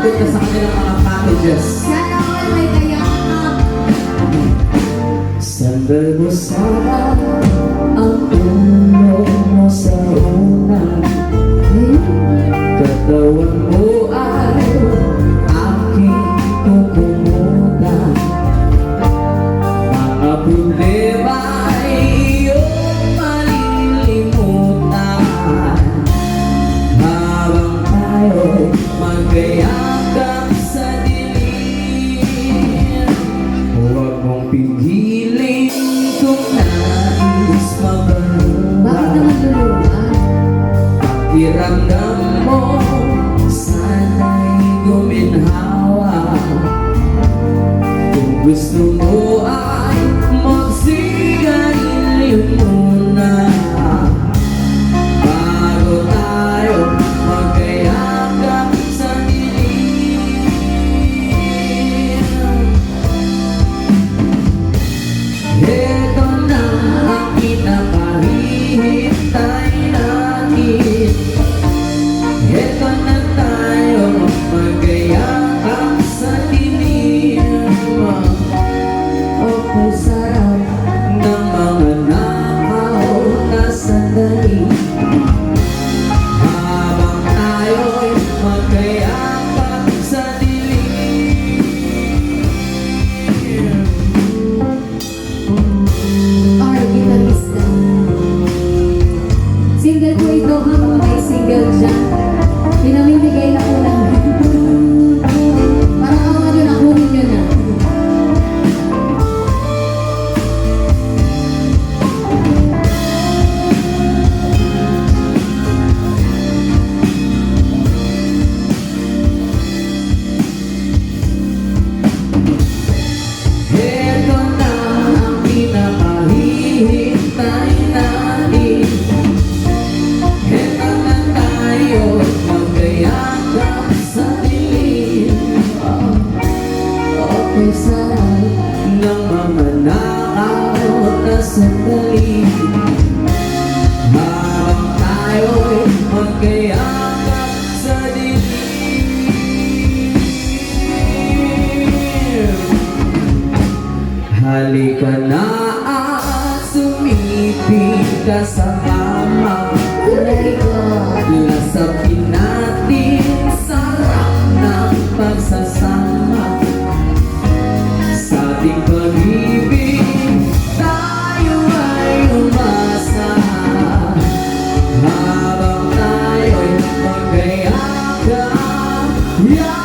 makaabot ka sa kanilang mga packages. Sana all may kayakap. Sandal mo sana ang ulo mo sa una. Katawan mo ay aking kukumutan. Mga bulit Bakit naman luluha? Pakiramdam mo Sana'y guminhawa Kung gusto mo ay magsigarilyo mo sandali Habang tayo'y magkayakap sa dilim Halika na at sumipig ka sa Yeah!